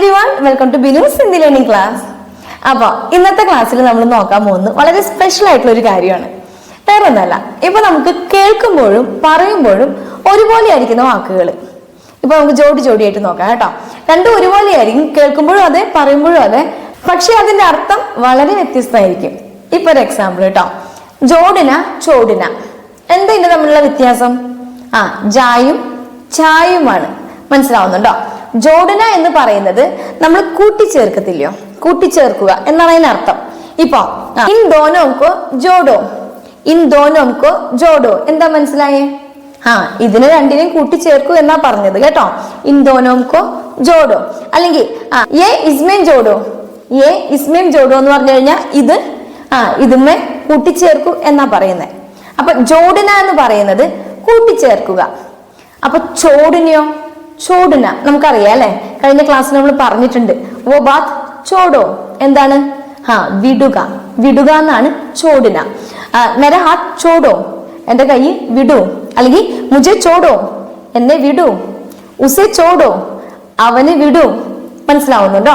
Every one welcome to Binu's Hindi learning class അപ്പോൾ ഇന്നത്തെ ക്ലാസ്സിൽ നമ്മൾ നോക്കാൻ പോകുന്നത് വളരെ സ്പെഷ്യൽ ആയിട്ടുള്ള ഒരു കാര്യമാണ്. വേറെ ഒന്നല്ല ഇപ്പൊ നമുക്ക് കേൾക്കുമ്പോഴും പറയുമ്പോഴും ഒരുപോലെ ആയിരിക്കുന്ന വാക്കുകൾ ഇപ്പൊ നമുക്ക് ജോഡി ജോഡി ആയിട്ട് നോക്കാം കേട്ടോ. രണ്ടും ഒരുപോലെ ആയിരിക്കും കേൾക്കുമ്പോഴും അതെ പറയുമ്പോഴും അതെ. പക്ഷെ അതിന്റെ അർത്ഥം വളരെ വ്യത്യസ്തമായിരിക്കും. ഇപ്പൊ ഒരു എക്സാമ്പിൾ കേട്ടോ ജോഡിന ചോടിന. എന്താ ഇതിന്റെ തമ്മിലുള്ള വ്യത്യാസം? ആ ജായും ചായുമാണ്. മനസ്സിലാവുന്നുണ്ടോ? ജോഡന എന്ന് പറയുന്നത് നമ്മൾ കൂട്ടിച്ചേർക്കത്തില്ലയോ? കൂട്ടിച്ചേർക്കുക എന്നാണ് അതിന് അർത്ഥം. ഇപ്പൊ ഇൻ ദോനോംകോ ജോഡോ? ഇൻ ദോനോംകോ ജോഡോ? എന്താ മനസ്സിലായേ? ആ ഇതിന് രണ്ടിനെയും കൂട്ടിച്ചേർക്കൂ എന്നാ പറഞ്ഞത് കേട്ടോ. ഇൻ ദോനോംകോ ജോഡോ. അല്ലെങ്കിൽ ജോഡോ? ഏ ഇസ്മേം ജോഡോ എന്ന് പറഞ്ഞു കഴിഞ്ഞാൽ ഇത് ആ ഇതുമേ കൂട്ടിച്ചേർക്കൂ എന്നാ പറയുന്നത് അപ്പൊ ജോഡന എന്ന് പറയുന്നത് കൂട്ടിച്ചേർക്കുക. അപ്പൊ ചോടിനെയോ ചോടിന. നമുക്കറിയാം അല്ലെ? കഴിഞ്ഞ ക്ലാസ്സിൽ നമ്മൾ പറഞ്ഞിട്ടുണ്ട്. ഓ ബാത് ചോടോ. എന്താണ്? ആ വിടുക. വിടുക എന്നാണ് ചോടുന. ഹാത്ത് ചോടോ. എന്റെ കൈ വിടു. അല്ലെങ്കിൽ മുജെ ചോടോ. എന്നെ വിടൂ. ഉസെ ചോടോ. അവന് വിടൂ. മനസ്സിലാവുന്നുണ്ടോ?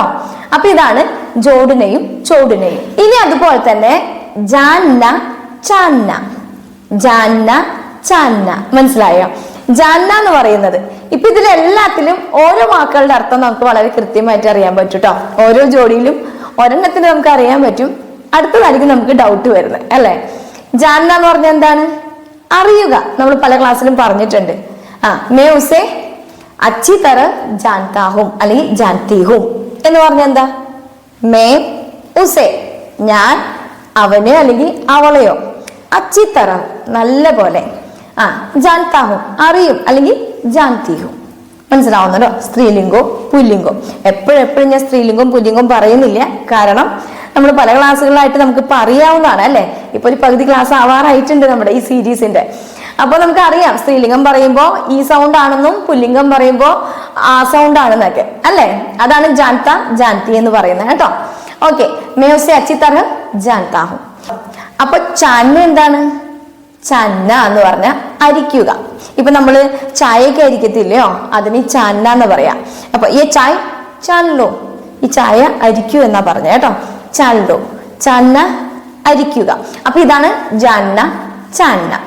അപ്പൊ ഇതാണ് ജോഡിനെയും ചോടിനെയും. ഇനി അതുപോലെ തന്നെ ജാന്ന ചാന്ന. ജാന്ന ചാന്ന. മനസ്സിലായോ? ജാന്ന എന്ന് പറയുന്നത്. ഇപ്പൊ ഇതിൽ എല്ലാത്തിലും ഓരോ വാക്കുകളുടെ അർത്ഥം നമുക്ക് വളരെ കൃത്യമായിട്ട് അറിയാൻ പറ്റും കേട്ടോ ഓരോ ജോഡിയിലും ഒരെണ്ണത്തിന് നമുക്ക് അറിയാൻ പറ്റും. അടുത്തതായിരിക്കും നമുക്ക് ഡൗട്ട് വരുന്നത് അല്ലെ? ജാന്ന എന്ന് പറഞ്ഞ എന്താണ്? അറിയുക. നമ്മൾ പല ക്ലാസ്സിലും പറഞ്ഞിട്ടുണ്ട്. ആ മേ ഉസേ അച്ചി തറ ജാൻതാഹും അല്ലെങ്കിൽ ജാൻതിഹും. എന്ന് പറഞ്ഞ എന്താ? മേ ഉസേ ഞാൻ അവനെ അല്ലെങ്കിൽ അവളെയോ? അച്ചിത്തറ നല്ല പോലെ. ആ ജാൻതാഹോ അറിയും അല്ലെങ്കിൽ ജാൻതിഹു. മനസ്സിലാവുന്നല്ലോ സ്ത്രീലിംഗോ പുല്ലിംഗോ. എപ്പോഴെപ്പോഴും ഞാൻ സ്ത്രീലിംഗവും പുല്ലിംഗവും പറയുന്നില്ല. കാരണം നമ്മൾ പല ക്ലാസ്സുകളായിട്ട് നമുക്ക് ഇപ്പൊ അറിയാവുന്നതാണ് അല്ലെ? ഇപ്പൊ ഒരു പകുതി ക്ലാസ് ആവാറായിട്ടുണ്ട് നമ്മുടെ ഈ സീരീസിന്റെ അപ്പൊ നമുക്ക് അറിയാം സ്ത്രീലിംഗം പറയുമ്പോൾ ഈ സൗണ്ട് ആണെന്നും പുല്ലിംഗം പറയുമ്പോൾ ആ സൗണ്ട് ആണെന്നൊക്കെ. അല്ലേ? അതാണ് ജാൻത ജാൻതി എന്ന് പറയുന്നത് കേട്ടോ. ഓക്കെ. മേവസെ അച്ചിത്തറ ജാൻതാഹു. അപ്പൊ ചാൻമ എന്താണ്? ചന്ന എന്ന് പറഞ്ഞ അരിക്കുക. ഇപ്പൊ നമ്മൾ ചായയൊക്കെ അരിക്കത്തില്ലയോ? അതിന് ചന്ന എന്ന് പറയാം. അപ്പൊ ഈ ചായ ചല്ലോ. ഈ ചായ അരിക്കൂ എന്നാ പറഞ്ഞ കേട്ടോ. ചല്ലോ. ചന്ന അരിക്കുക. അപ്പൊ ഇതാണ് ജന്ന ചന്ന.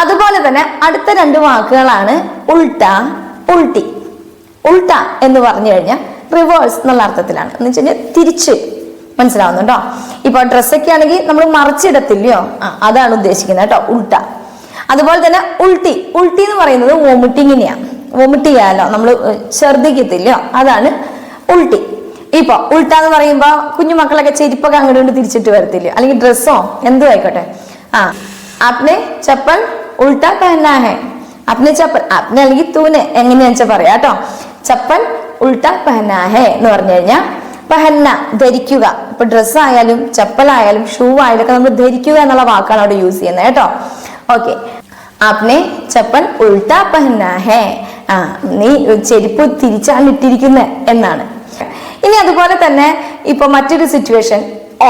അതുപോലെ തന്നെ അടുത്ത രണ്ട് വാക്കുകളാണ് ഉൾട്ട ഉൾട്ടി. ഉൾട്ട എന്ന് പറഞ്ഞു കഴിഞ്ഞാൽ റിവേഴ്സ് എന്നുള്ള അർത്ഥത്തിലാണ്. എന്ന് വെച്ച് തിരിച്ച് മനസ്സിലാവുന്നുണ്ടോ? ഇപ്പൊ ഡ്രസ്സൊക്കെ ആണെങ്കിൽ നമ്മൾ മറിച്ചിടത്തില്ലയോ? ആ അതാണ് ഉദ്ദേശിക്കുന്നത് കേട്ടോ ഉൾട്ട. അതുപോലെ തന്നെ ഉൾട്ടി. ഉൾട്ടി എന്ന് പറയുന്നത് വോമിറ്റിങ്ങിനെയാണ് വോമിറ്റ് ചെയ്യാലോ നമ്മൾ ഛർദിക്കത്തില്ലയോ അതാണ് ഉൾട്ടി. ഇപ്പൊ ഉൾട്ട എന്ന് പറയുമ്പോ കുഞ്ഞു മക്കളൊക്കെ ചെരുപ്പൊക്കെ അങ്ങോട്ട് കൊണ്ട് തിരിച്ചിട്ട് വരത്തില്ലയോ? അല്ലെങ്കിൽ ഡ്രസ്സോ എന്തോ ആയിക്കോട്ടെ. ആ ആപ്നെ ചപ്പൽ ഉൾട്ട പെഹനാ ഹെ അപ്നെ ചപ്പൽ അപ്നെ അല്ലെങ്കിൽ തൂനെ എങ്ങനെയാണെന്ന് വെച്ചാൽ പറയാം കേട്ടോ. ചപ്പൽ ഉൾട്ട പെഹനാ ഹെ എന്ന് പറഞ്ഞു കഴിഞ്ഞാൽ പെഹന്ന ധരിക്കുക. ഇപ്പൊ ഡ്രസ്സ് ആയാലും ചപ്പലായാലും ഷൂ ആയാലും ഒക്കെ നമ്മൾ ധരിക്കുക എന്നുള്ള വാക്കാണ് അവിടെ യൂസ് ചെയ്യുന്നത് കേട്ടോ. ഓക്കെ ആപ്നെ ചപ്പൽ ഉൾട്ടാ പെഹന്ന ഹേ. ആ നീ ചെരുപ്പ് തിരിച്ചാണ് ഇട്ടിരിക്കുന്നത് എന്നാണ്. ഇനി അതുപോലെ തന്നെ ഇപ്പൊ മറ്റൊരു സിറ്റുവേഷൻ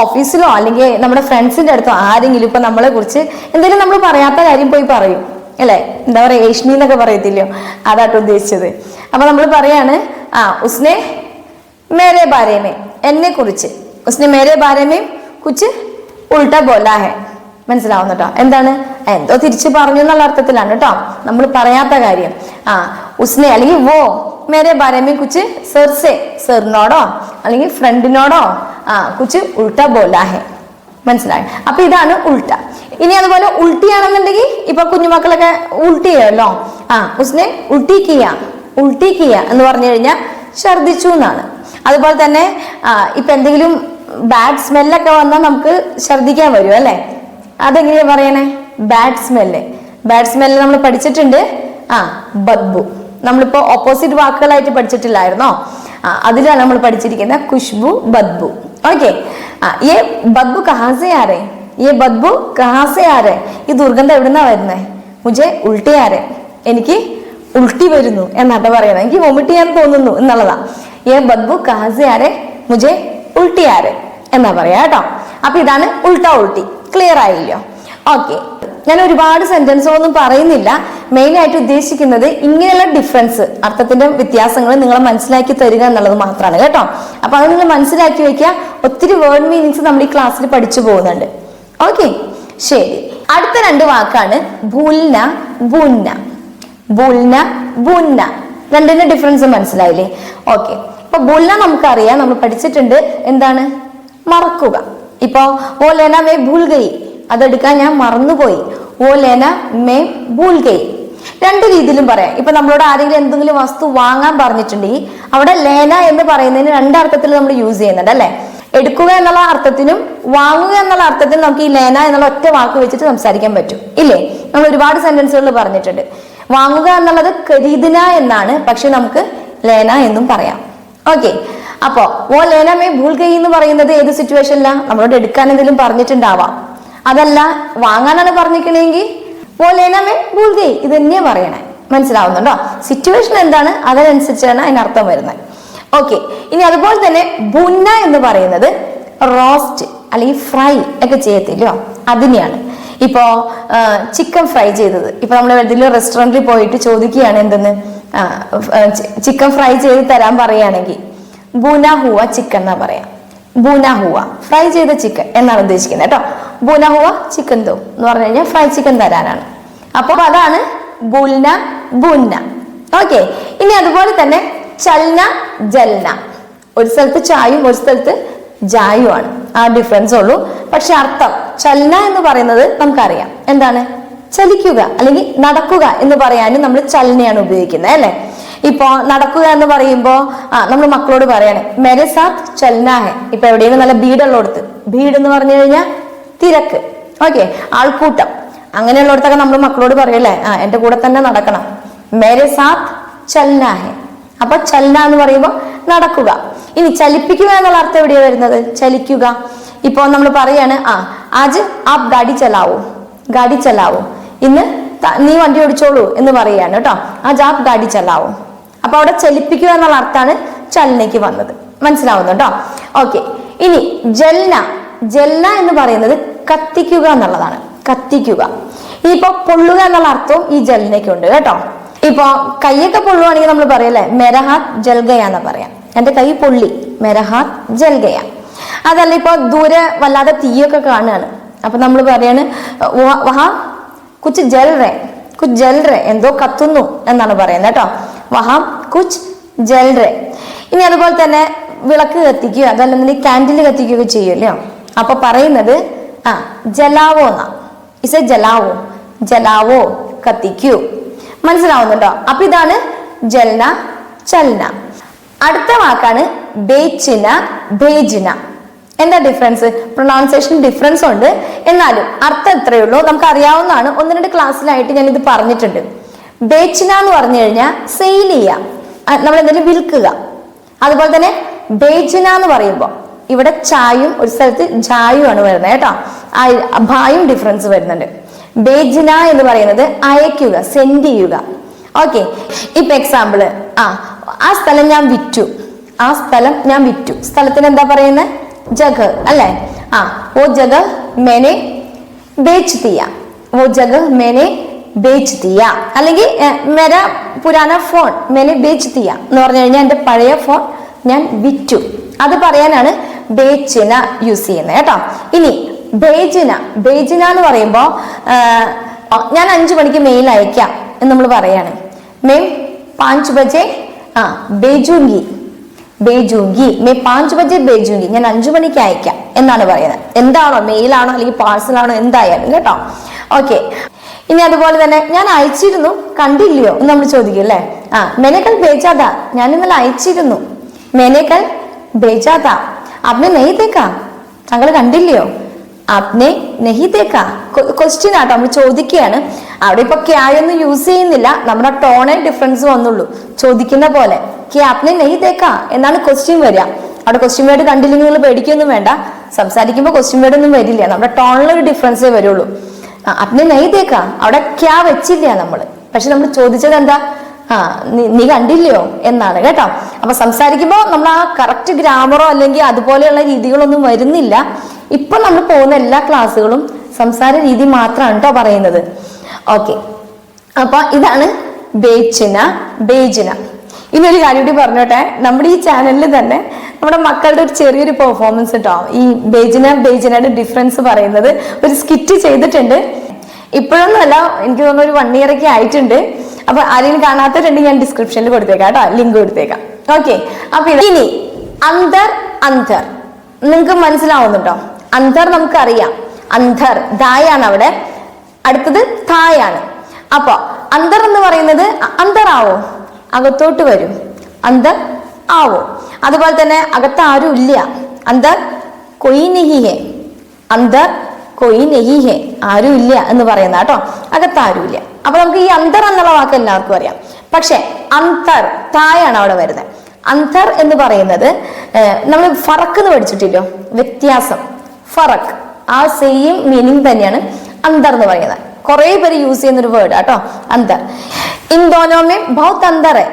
ഓഫീസിലോ അല്ലെങ്കിൽ നമ്മുടെ ഫ്രണ്ട്സിന്റെ അടുത്തോ ആരെങ്കിലും ഇപ്പൊ നമ്മളെ കുറിച്ച് എന്തെങ്കിലും നമ്മൾ പറയാത്ത കാര്യം പോയി പറയും. അല്ലെ? എന്താ പറയാ ഏഷ്ണി എന്നൊക്കെ പറയത്തില്ലയോ? അതാട്ടോ ഉദ്ദേശിച്ചത്. അപ്പൊ നമ്മൾ പറയാണ് ആ ഉസ്നെ മേരെ ബാരേമേ എന്നെ കുറിച്ച് ഉസ്നെ മേരെ ബാരേമേ കുച്ച് ഉൾട്ട ബോലാ ഹെ മനസ്സിലാവുന്നു എന്താണ്? എന്തോ തിരിച്ചു പറഞ്ഞു എന്നുള്ള അർത്ഥത്തിലാണ് കേട്ടോ. നമ്മൾ പറയാത്ത കാര്യം. ആ ഉസ്നെ അല്ലെങ്കിൽ വോ മേരെ ബാരേമേ കുച്ച് സെർസെ സെറിനോടോ അല്ലെങ്കിൽ ഫ്രണ്ടിനോടോ ആ കുച്ച് ഉൾട്ട ബോലാ ഹെ. മനസ്സിലായി? അപ്പൊ ഇതാണ് ഉൾട്ട. ഇനി അതുപോലെ ഉൾട്ടിയാണെന്നുണ്ടെങ്കിൽ ഇപ്പൊ കുഞ്ഞുമക്കളൊക്കെ ഉൾട്ടി ചെയ്യുമല്ലോ ആ ഉസ്നെ ഉൾട്ടി കിയ ഉൾട്ടി കിയ എന്ന് പറഞ്ഞു കഴിഞ്ഞാൽ ഛർദിച്ചു എന്നാണ്. അതുപോലെ തന്നെ ഇപ്പൊ എന്തെങ്കിലും ബാഡ് സ്മെല്ലൊക്കെ വന്നാൽ നമുക്ക് ഛർദ്ദിക്കാൻ വരും അല്ലേ? അതെങ്ങനെയാ പറയണേ? ബാഡ് സ്മെല്ല് ബാഡ് സ്മെല്ല് നമ്മൾ പഠിച്ചിട്ടുണ്ട്. ആ ബദ്ബു നമ്മളിപ്പോ ഓപ്പോസിറ്റ് വാക്കുകളായിട്ട് പഠിച്ചിട്ടില്ലായിരുന്നോ? ആ അതിലാണ് നമ്മൾ പഠിച്ചിരിക്കുന്നത് ഖുഷ്ബു ബദ്ബു ഓക്കെ ആ ഈ ബദ്ബു കഹാസയാരെ ഈ ബദ്ബു കഹാസയാരെ ഈ ദുർഗന്ധം എവിടുന്നാ വരുന്നേ? മുജെ ഉൾട്ടിയാരെ എനിക്ക് ഉൾട്ടി വരുന്നു എന്നാട്ടെ പറയണത് എനിക്ക് വൊമിറ്റ് ചെയ്യാൻ തോന്നുന്നു എന്നുള്ളതാ. ഏ ബദ്ബു കാസിയാരെ മുജെ ഉൾട്ടി ആ രേ എന്നാ പറയാ കേട്ടോ അപ്പൊ ഇതാണ് ഉൾട്ട ഉൾട്ടി ക്ലിയർ ആയില്ലോ. ഓക്കെ ഞാൻ ഒരുപാട് സെന്റൻസോ ഒന്നും പറയുന്നില്ല. മെയിൻ ആയിട്ട് ഉദ്ദേശിക്കുന്നത് ഇങ്ങനെയുള്ള ഡിഫറൻസ് അർത്ഥത്തിന്റെ വ്യത്യാസങ്ങൾ നിങ്ങൾ മനസ്സിലാക്കി തരിക എന്നുള്ളത് മാത്രമാണ് കേട്ടോ. അപ്പൊ അത് നിങ്ങൾ മനസ്സിലാക്കി വെക്കുക. ഒത്തിരി വേർഡ് മീനിങ്സ് നമ്മൾ ഈ ക്ലാസ്സിൽ പഠിച്ചു പോകുന്നുണ്ട്. ഓക്കെ ശരി. അടുത്ത രണ്ട് വാക്കാണ് ഭുൽന ബുന്ന ബുൽന ബുന്ന രണ്ടിന്റെ ഡിഫറൻസ് മനസ്സിലായില്ലേ? ഓക്കെ അപ്പൊ ബുല്ല നമുക്കറിയാം നമ്മൾ പഠിച്ചിട്ടുണ്ട് എന്താണ്? മറക്കുക. ഇപ്പോ ഓ ലേന മേ ഭൂൽ ഗയി. അതെടുക്കാൻ ഞാൻ മറന്നുപോയി. ഓ ലേന മേ ഭൂൽ ഗയി. രണ്ട് രീതിയിലും പറയാം. ഇപ്പൊ നമ്മളോട് ആരെങ്കിലും എന്തെങ്കിലും വസ്തു വാങ്ങാൻ പറഞ്ഞിട്ടുണ്ടെങ്കിൽ അവിടെ ലേന എന്ന് പറയുന്നതിന് രണ്ടർത്ഥത്തിൽ നമ്മൾ യൂസ് ചെയ്യുന്നുണ്ട് അല്ലെ? എടുക്കുക എന്നുള്ള അർത്ഥത്തിനും വാങ്ങുക എന്നുള്ള അർത്ഥത്തിനും നമുക്ക് ഈ ലേന എന്നുള്ള ഒറ്റ വാക്ക് വെച്ചിട്ട് സംസാരിക്കാൻ പറ്റും. ഇല്ലേ? നമ്മൾ ഒരുപാട് സെന്റൻസുകൾ പറഞ്ഞിട്ടുണ്ട്. വാങ്ങുക എന്നുള്ളത് ഖരീദിന എന്നാണ്. പക്ഷെ നമുക്ക് ലേന എന്നും പറയാം. ഓക്കെ. അപ്പോ ഓ ലേന മേ ഭൂൽ ഗൈ എന്ന് പറയുന്നത് ഏത് സിറ്റുവേഷനിലാ നമ്മളോട് എടുക്കാൻ എന്തെങ്കിലും പറഞ്ഞിട്ടുണ്ടാവാം. അതല്ല വാങ്ങാനാണ് പറഞ്ഞിരിക്കണെങ്കിൽ? ഓ ലേന മേ ഭൂൽ ഗൈ ഇത് തന്നെയാ പറയണേ. മനസ്സിലാവുന്നുണ്ടോ? സിറ്റുവേഷൻ എന്താണ്? അതിനനുസരിച്ചാണ് അതിനർത്ഥം വരുന്നത്. ഓക്കെ. ഇനി അതുപോലെ തന്നെ ബുന്ന എന്ന് പറയുന്നത് റോസ്റ്റ് അല്ലെങ്കിൽ ഫ്രൈ ഒക്കെ ചെയ്യത്തില്ലോ? അതിനെയാണ്. ഇപ്പോ ചിക്കൻ ഫ്രൈ ചെയ്തത്. ഇപ്പോൾ നമ്മൾ ഏതെങ്കിലും റെസ്റ്റോറന്റിൽ പോയിട്ട് ചോദിക്കുകയാണ് എന്തെന്ന്? ചിക്കൻ ഫ്രൈ ചെയ്ത് തരാൻ പറയുകയാണെങ്കിൽ ബൂന ഹുവ ചിക്കൻ എന്നാ പറയാം. ബൂന ഹുവ ഫ്രൈ ചെയ്ത ചിക്കൻ എന്നാണ് ഉദ്ദേശിക്കുന്നത് കേട്ടോ. ബൂന ഹുവ ചിക്കൻ തോ എന്ന് പറഞ്ഞു കഴിഞ്ഞാൽ ഫ്രൈ ചിക്കൻ തരാനാണ്. അപ്പോൾ അതാണ് ബുൽന ബുന്ന ഓക്കെ ഇനി അതുപോലെ തന്നെ ചൽന ജൽന ഒരു സ്ഥലത്ത് ചായും ഒരു സ്ഥലത്ത് ജായുമാണ് ആ ഡിഫറൻസ് ഉള്ളൂ. പക്ഷെ അർത്ഥം ചലന എന്ന് പറയുന്നത് നമുക്കറിയാം. എന്താണ്? ചലിക്കുക അല്ലെങ്കിൽ നടക്കുക എന്ന് പറയാനും നമ്മൾ ചലനയാണ് ഉപയോഗിക്കുന്നത് അല്ലെ? ഇപ്പോ നടക്കുക എന്ന് പറയുമ്പോ ആ നമ്മൾ മക്കളോട് പറയണേ മെരെ സാത്ത് ചലനാഹെ ഇപ്പൊ എവിടെയെങ്കിലും നല്ല ബീഡുള്ളടത്ത് ബീഡ് എന്ന് പറഞ്ഞു കഴിഞ്ഞാൽ തിരക്ക്. ഓക്കെ ആൾക്കൂട്ടം. അങ്ങനെയുള്ളടത്തൊക്കെ നമ്മൾ മക്കളോട് പറയല്ലേ ആ എന്റെ കൂടെ തന്നെ നടക്കണം. മെരെ സാത്ത് ചലനാഹെ അപ്പൊ ചലന എന്ന് പറയുമ്പോൾ നടക്കുക. ഇനി ചലിപ്പിക്കുക എന്നുള്ള അർത്ഥം എവിടെയാ വരുന്നത്? ചലിക്കുക. ഇപ്പൊ നമ്മൾ പറയാണ് ആ ആജ് ആപ് ഗാഡി ചലാവോ ഗാഡി ചലാവോ. ഇന്ന് നീ വണ്ടി ഓടിച്ചോളൂ എന്ന് പറയാണ് കേട്ടോ. ആജ് ആപ് ഗാഡി ചലാവോ. അപ്പൊ അവിടെ ചലിപ്പിക്കുക എന്നുള്ള അർത്ഥമാണ് ചലനയ്ക്ക് വന്നത്. മനസ്സിലാവുന്നുണ്ടോ ഓക്കെ. ഇനി ജൽന ജൽന എന്ന് പറയുന്നത് കത്തിക്കുക എന്നുള്ളതാണ്. കത്തിക്കുക. ഇനിയിപ്പോ പൊള്ളുക എന്നുള്ള അർത്ഥവും ഈ ജലനയ്ക്കുണ്ട് കേട്ടോ. ഇപ്പൊ കൈയൊക്കെ പൊള്ളുവാണെങ്കിൽ നമ്മൾ പറയല്ലേ മെരഹാ ജൽഗയ എന്ന് പറയാം. എന്റെ കൈ പൊള്ളി. മെരഹാത്ത് ജൽഗയ. അതല്ല ഇപ്പൊ ദൂരെ വല്ലാതെ തീയൊക്കെ കാണുകയാണ്. അപ്പൊ നമ്മൾ പറയാണ് "വ- വഹാ കുച്ച് ജൽറേ കുച്ച് ജൽറേ എന്തോ കത്തുന്നു എന്നാണ് പറയുന്നത് കേട്ടോ. വഹാം കുച്ച് ജൽറേ ഇനി അതുപോലെ തന്നെ വിളക്ക് കത്തിക്കുകയോ അതല്ലെങ്കിൽ കാൻഡിൽ കത്തിക്കുകയോ ചെയ്യുമല്ലോ അപ്പൊ പറയുന്നത് ആ ജലാവോ എന്നാ. ഇസ് എ ജലാവോ? ജലാവോ കത്തിക്കൂ. മനസ്സിലാവുന്നുണ്ടോ? അപ്പൊ ഇതാണ് ജൽന ചലന അടുത്ത വാക്കാണ് ബേച്ചിന ബേജിന. എന്താ ഡിഫറൻസ് പ്രൊണൗൺസിയേഷൻ ഡിഫറൻസ് ഉണ്ട്. എന്നാലും അർത്ഥം എത്രയേ ഉള്ളൂ. നമുക്ക് അറിയാവുന്നതാണ് ഒന്ന് രണ്ട് ക്ലാസ്സിലായിട്ട് ഞാൻ ഇത് പറഞ്ഞിട്ടുണ്ട്. ബേച്ചിന എന്ന് പറഞ്ഞു കഴിഞ്ഞാൽ സെയിൽ ചെയ്യുക നമ്മൾ എന്തെങ്കിലും വിൽക്കുക. അതുപോലെ തന്നെ ബേജിന എന്ന് പറയുമ്പോൾ ഇവിടെ ചായും ഒരു സ്ഥലത്ത് ജായുമാണ് വരുന്നത് കേട്ടോ. ഭായും ഡിഫറൻസ് വരുന്നുണ്ട്. ബേജിന എന്ന് പറയുന്നത് അയക്കുക സെൻഡ് ചെയ്യുക. ഓക്കെ ഇപ്പൊ എക്സാമ്പിൾ ആ ആ സ്ഥലം ഞാൻ വിറ്റു. ആ സ്ഥലം ഞാൻ വിറ്റു. സ്ഥലത്തിന് എന്താ പറയുന്നത് ജഗ അല്ലേ? ആ ഓ ജഗ മേനെ ബേച്ച് തീയ. ഓ ജഗ മേനെ ബേച്ച് തീയ. അല്ലെങ്കിൽ മെര പുരാന ഫോൺ മേനെ ബേച്ച് തീയ എന്ന് പറഞ്ഞു കഴിഞ്ഞാൽ എന്റെ പഴയ ഫോൺ ഞാൻ വിറ്റു. അത് പറയാനാണ് ബേച്ചിന യൂസ് ചെയ്യുന്നത് കേട്ടോ. ഇനി ബേജിന. ബേജിന എന്ന് പറയുമ്പോൾ ഞാൻ അഞ്ചു മണിക്ക് മെയിൽ അയക്കാം എന്ന് നമ്മൾ പറയാണ്. മെയിം പാഞ്ച് बजे ആ ബേജുങ്കി ബേജൂങ്കി മേ പാഞ്ച് ബജെ ബേജൂങ്കി ഞാൻ അഞ്ചു മണിക്ക് അയക്കാം എന്നാണ് പറയുന്നത്. എന്താണോ മെയിലാണോ അല്ലെങ്കിൽ പാഴ്സലാണോ എന്തായാലും കേട്ടോ? ഓക്കെ ഇനി അതുപോലെ തന്നെ ഞാൻ അയച്ചിരുന്നു. കണ്ടില്ലയോ എന്ന് നമ്മൾ ചോദിക്കും അല്ലേ? ആ മെനക്കൽ ബേജാതാ ഞാൻ ഇന്നലെ അയച്ചിരുന്നു. മെനക്കൽ ബേജാതാ അമ്മ നെയ്തേക്കാം താങ്കൾ കണ്ടില്ലയോ? ആപ്നെ നെഹി തേക്കാ ക്വസ്റ്റ്യൻ ആട്ടോ നമ്മൾ ചോദിക്കുകയാണ്. അവിടെ ഇപ്പൊ ക്യായൊന്നും യൂസ് ചെയ്യുന്നില്ല. നമ്മുടെ ടോണേ ഡിഫറൻസ് വന്നുള്ളൂ. ചോദിക്കുന്ന പോലെ കെ ആപ്നെ നെഹി എന്നാണ് ക്വസ്റ്റ്യൻ വരിക. അവിടെ ക്വസ്റ്റ്യൻ വേർഡ് കണ്ടില്ലെങ്കിൽ നിങ്ങൾ പേടിക്കൊന്നും വേണ്ട. സംസാരിക്കുമ്പോൾ ക്വസ്റ്റ്യൻ വേർഡ് ഒന്നും വരില്ല. നമ്മുടെ ടോണിലൊരു ഡിഫറൻസേ വരുള്ളൂ. അപ്നെ നെയ് തേക്കാ അവിടെ ക്യാ വെച്ചില്ല നമ്മൾ. പക്ഷെ നമ്മൾ ചോദിച്ചത് എന്താ? ആ നീ കണ്ടില്ലയോ? എന്നാണ് കേട്ടോ. അപ്പൊ സംസാരിക്കുമ്പോൾ നമ്മൾ ആ കറക്റ്റ് ഗ്രാമറോ അല്ലെങ്കിൽ അതുപോലെയുള്ള രീതികളൊന്നും വരുന്നില്ല. ഇപ്പൊ നമ്മൾ പോകുന്ന എല്ലാ ക്ലാസ്സുകളും സംസാര രീതി മാത്രമാണ് കേട്ടോ പറയുന്നത്. ഓക്കെ. അപ്പൊ ഇതാണ് ബേച്ചിന ബേജിന. ഇനി ഒരു കാര്യം കൂടി പറഞ്ഞോട്ടെ. നമ്മുടെ ഈ ചാനലിൽ തന്നെ നമ്മുടെ മക്കളുടെ ഒരു ചെറിയൊരു പെർഫോമൻസ് കേട്ടോ ഈ ബേജിന ബേജിനയുടെ ഡിഫറൻസ് പറയുന്നത്. ഒരു സ്കിറ്റ് ചെയ്തിട്ടുണ്ട്. ഇപ്പോഴൊന്നുമല്ല എനിക്ക് തോന്നുന്നു ഒരു വൺ ഇയർ ഒക്കെ ആയിട്ടുണ്ട്. അപ്പൊ ആരെങ്കിലും കാണാത്തവരുണ്ടെങ്കിൽ ഞാൻ ഡിസ്ക്രിപ്ഷനിൽ കൊടുത്തേക്കാം കേട്ടോ ലിങ്ക് കൊടുത്തേക്കാം. ഓക്കെ അപ്പൊ ഇനി അന്തർ അന്തർ നിങ്ങൾക്ക് മനസ്സിലാവുന്നുണ്ടോ? അന്തർ നമുക്കറിയാം. അന്തർ ദായാണ് അവിടെ. അടുത്തത് തായാണ്. അപ്പൊ അന്തർ എന്ന് പറയുന്നത് അന്തറാവോ അകത്തോട്ട് വരും. അന്തർ ആവോ? അതുപോലെ തന്നെ അകത്ത് ആരും ഇല്ല. അന്തർ കൊയ് അന്തർ കൊയ് ആരും ഇല്ല എന്ന് പറയുന്ന കേട്ടോ. അകത്താരും ഇല്ല. അപ്പൊ നമുക്ക് ഈ അന്തർ എന്നുള്ള വാക്ക് എല്ലാവർക്കും അറിയാം. പക്ഷെ അന്തർ തായാണ് അവിടെ വരുന്നത്. അന്തർ എന്ന് പറയുന്നത് നമ്മൾ ഫറക്ക് എന്ന് പഠിച്ചിട്ടില്ലോ? വ്യത്യാസം. ഫറക്ക്. ആ സെയിം മീനിങ് തന്നെയാണ് അന്തർ എന്ന് പറയുന്നത്. കുറെ പേര് യൂസ് ചെയ്യുന്ന ഒരു വേർഡ് കേട്ടോ അന്തർ ഇന്തോനോമേ ബൗത്ത് അന്തറെ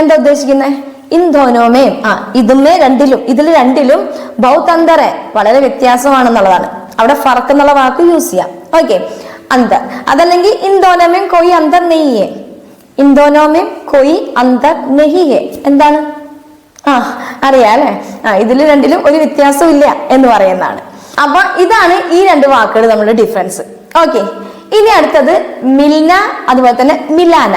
എന്താ ഉദ്ദേശിക്കുന്നത് ഇന്തോനോമേം. ആ ഇതുമേ രണ്ടിലും ഇതിൽ രണ്ടിലും ബൗത്ത് അന്തറെ വളരെ വ്യത്യാസമാണെന്നുള്ളതാണ്. അവിടെ ഫറക്ക് എന്നുള്ള വാക്ക് യൂസ് ചെയ്യാം. ഓക്കെ അന്തർ അതല്ലെങ്കിൽ ഇന്തോനോമേം കൊയ് അന്തർ നെയ്യേ. ഇന്തോനോമേം കൊയ് അന്തർ നെഹിയേ എന്താണ്? ആ അറിയാം അല്ലെ? ആ ഇതിൽ രണ്ടിലും ഒരു വ്യത്യാസവും ഇല്ല എന്ന് പറയുന്നതാണ്. അപ്പൊ ഇതാണ് ഈ രണ്ട് വാക്കുകൾ നമ്മുടെ ഡിഫറൻസ് ഓക്കെ ഇനി അടുത്തത് മിൽന അതുപോലെ തന്നെ മിലാന.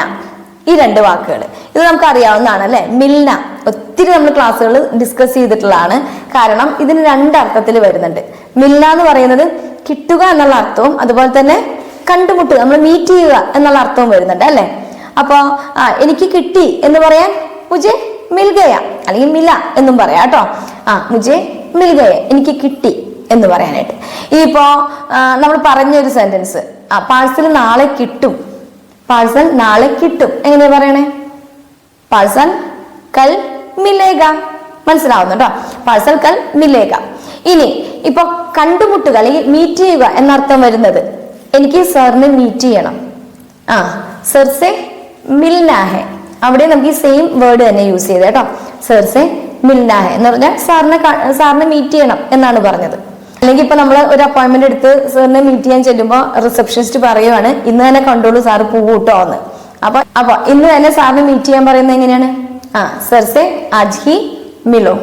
ഈ രണ്ട് വാക്കുകൾ ഇത് നമുക്ക് അറിയാവുന്നതാണ് അല്ലെ? മിൽന. ഒത്തിരി നമ്മൾ ക്ലാസ്സുകൾ ഡിസ്കസ് ചെയ്തിട്ടുള്ളതാണ്. കാരണം ഇതിന് രണ്ട് അർത്ഥത്തിൽ വരുന്നുണ്ട്. മിൽന എന്ന് പറയുന്നത് കിട്ടുക എന്നുള്ള അർത്ഥവും അതുപോലെ തന്നെ കണ്ടുമുട്ടുക നമ്മൾ മീറ്റ് ചെയ്യുക എന്നുള്ള അർത്ഥവും വരുന്നുണ്ട് അല്ലെ? അപ്പൊ ആ എനിക്ക് കിട്ടി എന്ന് പറയാൻ മുജെ മിൽഗയ അല്ലെങ്കിൽ മില എന്നും പറയാം കേട്ടോ. ആ മുജെ മിൽഗയ എനിക്ക് കിട്ടി എന്ന് പറയാനായിട്ട്. ഇപ്പോ നമ്മൾ പറഞ്ഞൊരു സെന്റൻസ് ആ പാഴ്സൽ നാളെ കിട്ടും. പാഴ്സൽ നാളെ കിട്ടും. എങ്ങനെയാ പറയണേ? പാഴ്സൽ കൽ മിലേഗ. മനസ്സിലാവുന്നുണ്ടോ പാഴ്സൽ കൽ മിലേഗ. ഇനി ഇപ്പൊ കണ്ടുമുട്ടുക അല്ലെങ്കിൽ മീറ്റ് ചെയ്യുക എന്നർത്ഥം വരുന്നത് എനിക്ക് സാറിനെ മീറ്റ് ചെയ്യണം. ആ സെർസെ മിൽനാഹെ. അവിടെ നമുക്ക് ഈ സെയിം വേർഡ് തന്നെ യൂസ് ചെയ്ത് കേട്ടോ. സെർസെ മിൽനാഹെ എന്ന് പറഞ്ഞാൽ സാറിനെ സാറിനെ മീറ്റ് ചെയ്യണം എന്നാണ് പറഞ്ഞത്. അല്ലെങ്കിൽ ഇപ്പൊ നമ്മൾ ഒരു അപ്പോയിന്റ്മെന്റ് എടുത്ത് സാറിനെ മീറ്റ് ചെയ്യാൻ ചെല്ലുമ്പോൾ റിസപ്ഷനിസ്റ്റ് പറയുവാണ് ഇന്ന് തന്നെ കണ്ടോളൂ സാറ് പൂവൂട്ടോ എന്ന്. അപ്പൊ അപ്പൊ ഇന്ന് തന്നെ സാറിനെ മീറ്റ് ചെയ്യാൻ പറയുന്നത് എങ്ങനെയാണ്? ആ സെർസെ അജ്ഹി മിലോ.